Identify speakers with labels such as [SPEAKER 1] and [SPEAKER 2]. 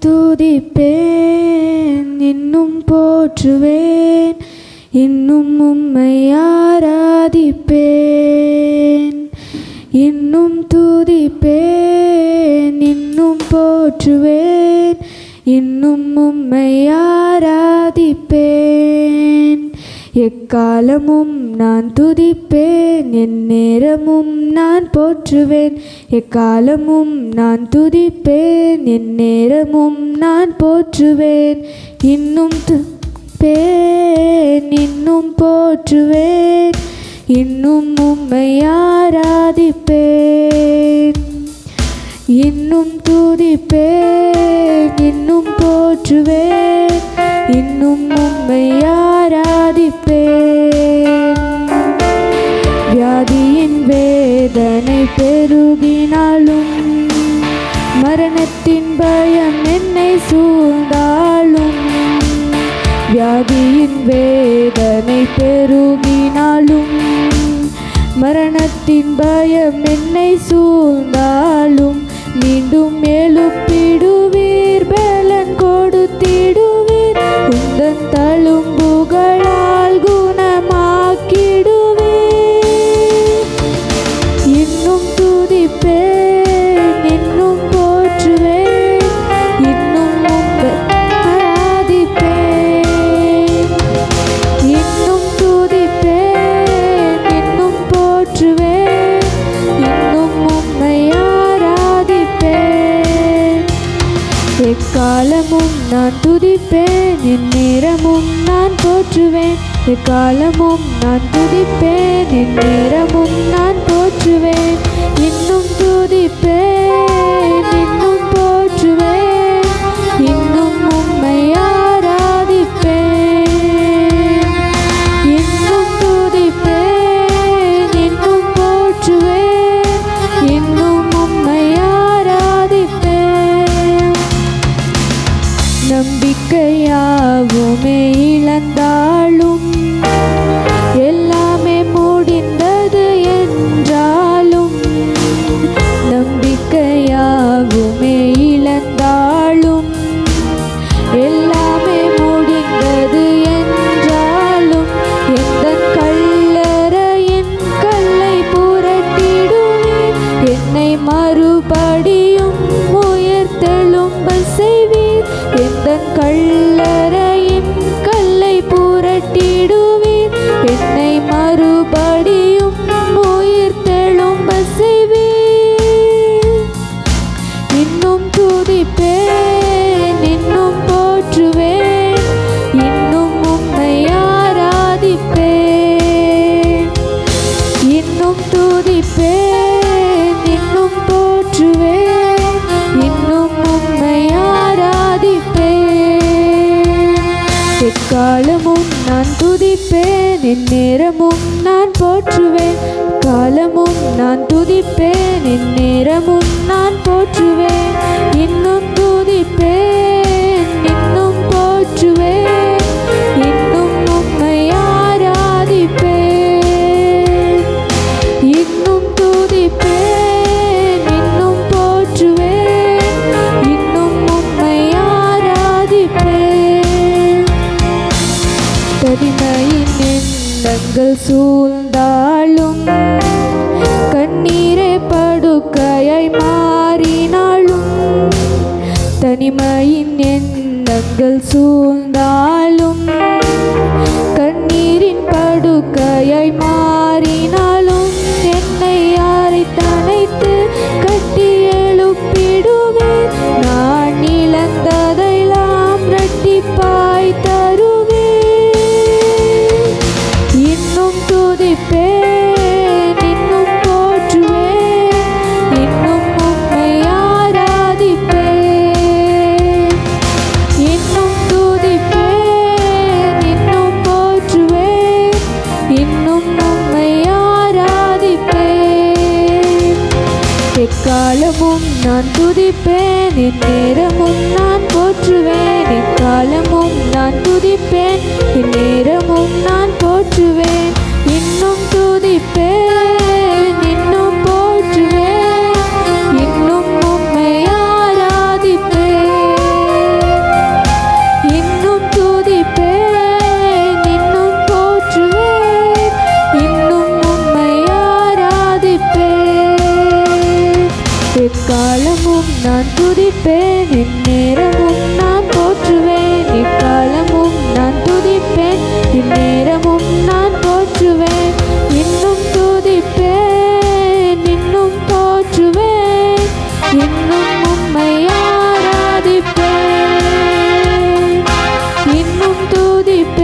[SPEAKER 1] துதிப்பேன். இன்னும் போற்றுவேன். இன்னும் உம்மை ஆராதிப்பேன். இன்னும் துதிப்பேன். இன்னும் போற்றுவேன். இன்னும் உம்மை ஆராதிப்பேன். எக்காலமும் நான் துதிப்பேன் என் நேரமும் நான் போற்றுவேன். எக்காலமும் நான் துதிப்பேன் என் நேரமும் நான் போற்றுவேன். இன்னும் துப்பேன் இன்னும் போற்றுவேன். இன்னும் உம்மை ஆராதிப்பேன். இன்னும் துதிப்பேன் இன்னும் போற்றுவேன் இன்னும் உம்மை ஆராதிப்பேன். வியாதியின் வேதனை பெருகினாலும் மரணத்தின் பயம் என்னை சூழ்ந்தாலும் வியாதியின் வேதனை பெருகினாலும் மரணத்தின் பயம் என்னை சூழ்ந்தாலும் மீண்டும் எழுப்பிடும் துதிப்பேன். என் நேரமும் நான் போற்றுவேன். எக்காலமும் நான் துதிப்பேன். என் நேரமும் நான் போற்றுவேன். இன்னும் துதிப்பேன். கல்லறையின் கல்லை புரட்டிடுவீர் என்னை மறுபடி துதிப்பேன். என் நேரமும் நான் போற்றுவேன். எண்ணங்கள் சூழ்ந்தாலும் கண்ணீரை படுக்கையை மாறினாலும் தனிமையின் எண்ணங்கள் சூழ்ந்தாலும் கண்ணீரின் படுக்கையை மாறி நான் துதிப்பேன் என் நேரமும் நான் போற்றுவேன் என் காலமும் நான் துதிப்பேன் என் நேரமும் இக்காலமும் நான் துதிப்பேன் இந்நேரமும் நான் போற்றுவேன். இக்காலமும் நான் துதிப்பேன் இந்நேரமும் நான் போற்றுவேன். இன்னும் துதிப்பேன் இன்னும் போற்றுவேன். இன்னும் உம்மை இன்னும் துதிப்பேன்.